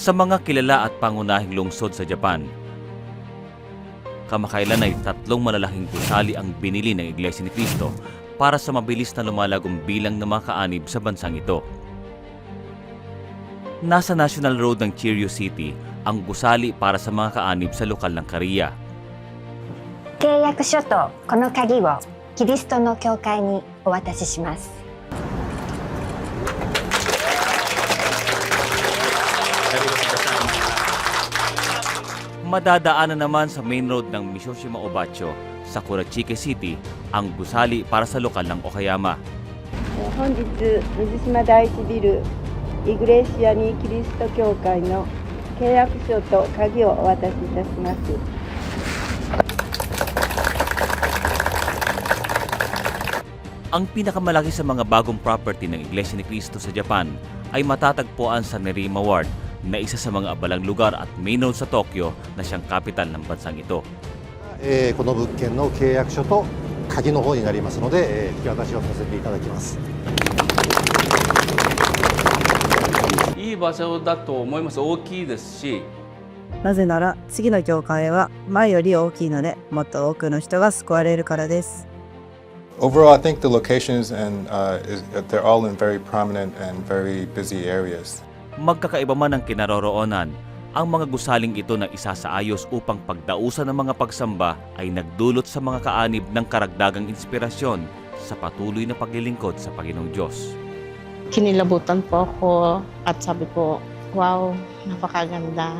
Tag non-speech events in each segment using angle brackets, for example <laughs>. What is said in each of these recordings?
sa mga kilala at pangunahing lungsod sa Japan. Kamakailan ay tatlong malalaking gusali ang binili ng Iglesia ni Cristo para sa mabilis na lumalagong bilang ng mga kaanib sa bansang ito. Nasa National Road ng Cheerio City ang gusali para sa mga kaanib sa lokal ng Korea. 契約書とこの鍵をキリストの教会にお渡しします。 Madadaanan naman sa main road ng Mishoshima Obacho sa Kurachike City ang gusali para sa lokal ng Okayama. 本日水島第一ビルイグレシアにキリスト教会の契約書と鍵をお渡しいたします Ang pinakamalaki sa mga bagong property ng Iglesia ni Cristo sa Japan ay matatagpuan sa Nerima Ward na isa sa mga abalang lugar at main road sa Tokyo na siyang kapital ng bansang ito. えーこの物件の契約書と鍵の方になりますので、えー引き渡しをさせていただきます。いい場所だと思います大きいですしなぜなら次の教会は前より大きいのでもっと多くの人が救われるからです。Overall, I think the locations and uh, is, they're all in very prominent and very busy areas. Magkakaiba man ang kinaroroonan, ang mga gusaling ito na isasaayos upang pagdausan ng mga pagsamba ay nagdulot sa mga kaanib ng karagdagang inspirasyon sa patuloy na paglilingkod sa Panginoong Diyos. kinilabutan po ako at sabi ko, wow, napakaganda.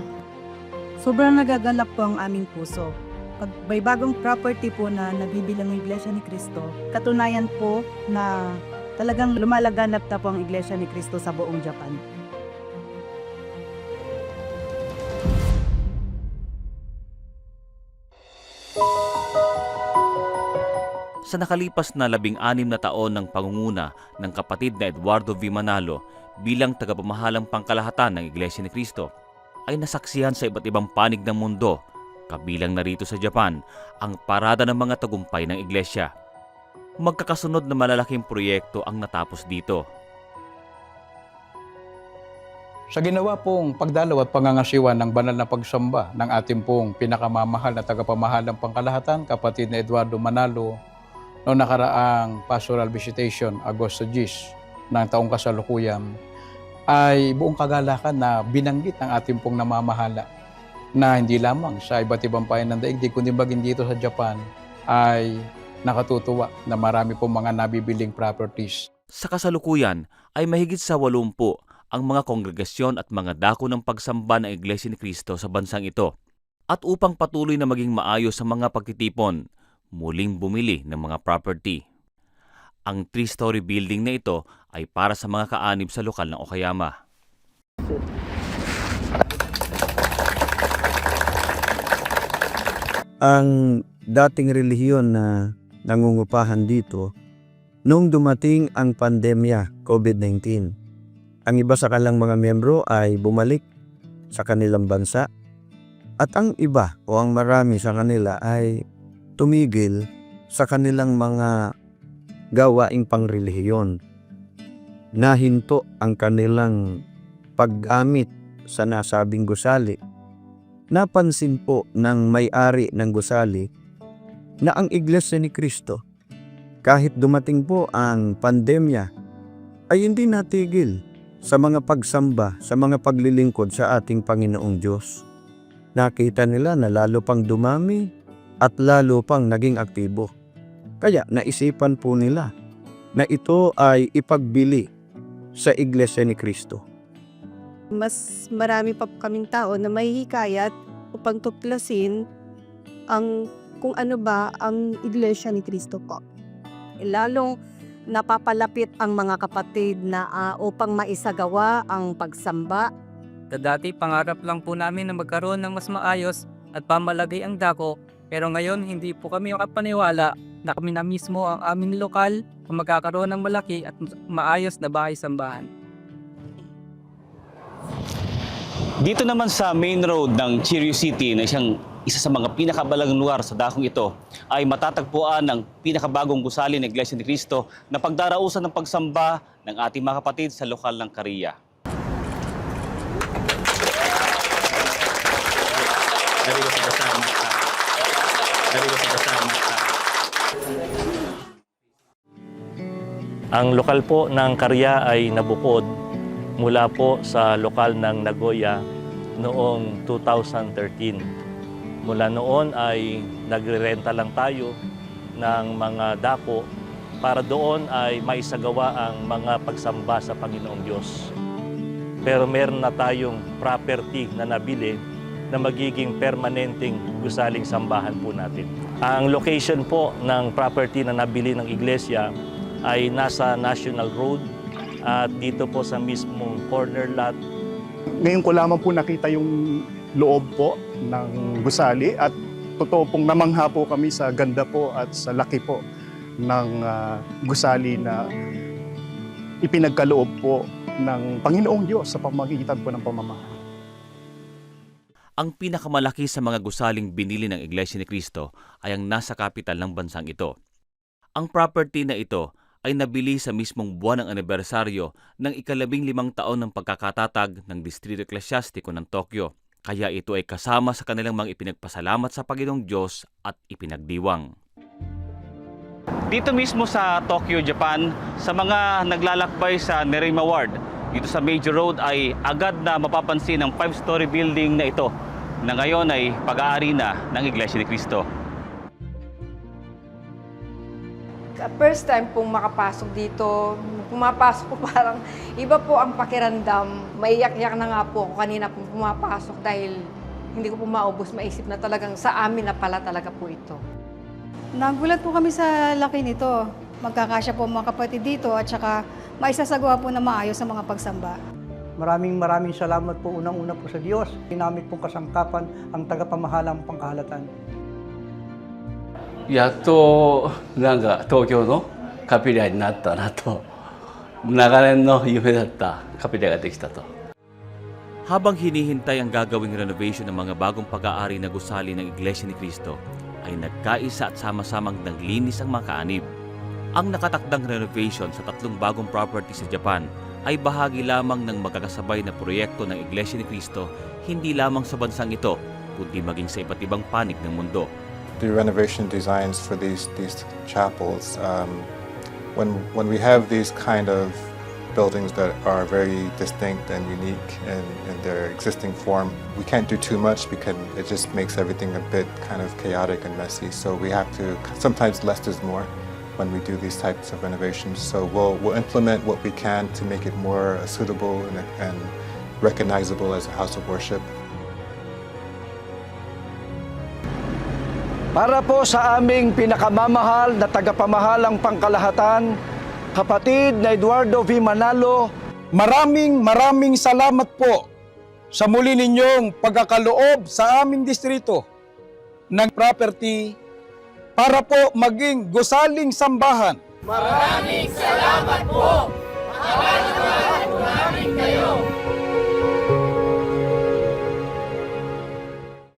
Sobrang nagagalak po ang aming puso. Pag may bagong property po na nabibilang ng Iglesia ni Cristo, katunayan po na talagang lumalaganap na po ang Iglesia ni Cristo sa buong Japan. Sa nakalipas na labing-anim na taon ng pangunguna ng kapatid na Eduardo V. Manalo bilang tagapamahalang pangkalahatan ng Iglesia ni Cristo, ay nasaksihan sa iba't ibang panig ng mundo, kabilang narito sa Japan, ang parada ng mga tagumpay ng Iglesia. Magkakasunod na malalaking proyekto ang natapos dito. Sa ginawa pong pagdalaw at pangangasiwa ng banal na pagsamba ng ating pong pinakamamahal na tagapamahalang pangkalahatan, kapatid na Eduardo Manalo, noong nakaraang pastoral visitation, Agosto 10 ng taong kasalukuyan, ay buong kagalakan na binanggit ng ating pong namamahala na hindi lamang sa iba't ibang payan ng daigdig, kundi baging dito sa Japan, ay nakatutuwa na marami pong mga nabibiling properties Sa kasalukuyan ay mahigit sa 80 ang mga kongregasyon at mga dako ng pagsamba ng Iglesia ni Cristo sa bansang ito. At upang patuloy na maging maayos sa mga pagtitipon, muling bumili ng mga property. Ang three-story building na ito ay para sa mga kaanib sa lokal ng Okayama. ang dating relihiyon na nangungupahan dito nung dumating ang pandemya COVID-19. Ang iba sa kanilang mga miyembro ay bumalik sa kanilang bansa at ang iba o ang marami sa kanila ay tumigil sa kanilang mga gawaing pangrelihiyon. Nahinto ang kanilang paggamit sa nasabing gusali napansin po ng may-ari ng gusali na ang Iglesia ni Kristo, kahit dumating po ang pandemya, ay hindi natigil sa mga pagsamba, sa mga paglilingkod sa ating Panginoong Diyos. Nakita nila na lalo pang dumami at lalo pang naging aktibo. Kaya naisipan po nila na ito ay ipagbili sa Iglesia ni Kristo. mas marami pa po kaming tao na may hikayat upang tuklasin ang kung ano ba ang Iglesia ni Cristo po. Lalong napapalapit ang mga kapatid na ah, upang maisagawa ang pagsamba Dati pangarap lang po namin na magkaroon ng mas maayos at pamalagay ang dako pero ngayon hindi po kami makapaniwala na kami na mismo ang aming lokal kung magkakaroon ng malaki at maayos na bahay sambahan. Dito naman sa main road ng Cheerio City na siyang isa sa mga pinakabalang lugar sa dakong ito ay matatagpuan ng pinakabagong gusali ng Iglesia ni Cristo na pagdarausan ng pagsamba ng ating mga kapatid sa lokal ng Korea. kasama sa... Ang lokal po ng karya ay nabukod mula po sa lokal ng Nagoya noong 2013. Mula noon ay nagrerenta lang tayo ng mga dako para doon ay maisagawa ang mga pagsamba sa Panginoong Diyos. Pero meron na tayong property na nabili na magiging permanenteng gusaling sambahan po natin. Ang location po ng property na nabili ng iglesia ay nasa National Road at dito po sa mismong corner lot Ngayon ko lamang po nakita yung loob po ng gusali at totoo pong namangha po kami sa ganda po at sa laki po ng ah, gusali na ipinagkaloob po ng Panginoong Diyos sa pamagitan po ng pamamahal. Ang pinakamalaki sa mga gusaling binili ng Iglesia ni Cristo ay ang nasa kapital ng bansang ito. Ang property na ito ay nabili sa mismong buwan ng anibersaryo ng ikalabing limang taon ng pagkakatatag ng Distrito Eklesyastiko ng Tokyo. Kaya ito ay kasama sa kanilang mga ipinagpasalamat sa Panginoong Diyos at ipinagdiwang. Dito mismo sa Tokyo, Japan, sa mga naglalakbay sa Nerima Ward, dito sa Major Road ay agad na mapapansin ang five-story building na ito na ngayon ay pag-aari na ng Iglesia ni Cristo. First time pong makapasok dito, pumapasok po <laughs> parang iba po ang pakiramdam. Maiyak-iyak na nga po ako kanina pong pumapasok dahil hindi ko po maubos maisip na talagang sa amin na pala talaga po ito. Nagulat po kami sa laki nito. Magkakasya po mga kapatid dito at saka maisasagawa po na maayos sa mga pagsamba. Maraming maraming salamat po unang-una po sa Diyos. Ginamit pong kasangkapan ang tagapamahalang pangkahalatan. やっとなんか東京のカピリアになったなと長年の夢だったカピリアができたと Habang hinihintay ang gagawing renovation ng mga bagong pag-aari na gusali ng Iglesia ni Cristo, ay nagkaisa at sama-samang naglinis ang mga kaanib. Ang nakatakdang renovation sa tatlong bagong property sa Japan ay bahagi lamang ng magkakasabay na proyekto ng Iglesia ni Cristo hindi lamang sa bansang ito, kundi maging sa iba't ibang panig ng mundo. The renovation designs for these these chapels, um, when when we have these kind of buildings that are very distinct and unique in, in their existing form, we can't do too much because it just makes everything a bit kind of chaotic and messy. So we have to sometimes less is more when we do these types of renovations. So we'll we'll implement what we can to make it more suitable and, and recognizable as a house of worship. Para po sa aming pinakamamahal na tagapamahalang pangkalahatan, kapatid na Eduardo V. Manalo, maraming maraming salamat po sa muli ninyong pagkakaloob sa aming distrito ng property para po maging gusaling sambahan. Maraming salamat po! Mahal na kayo!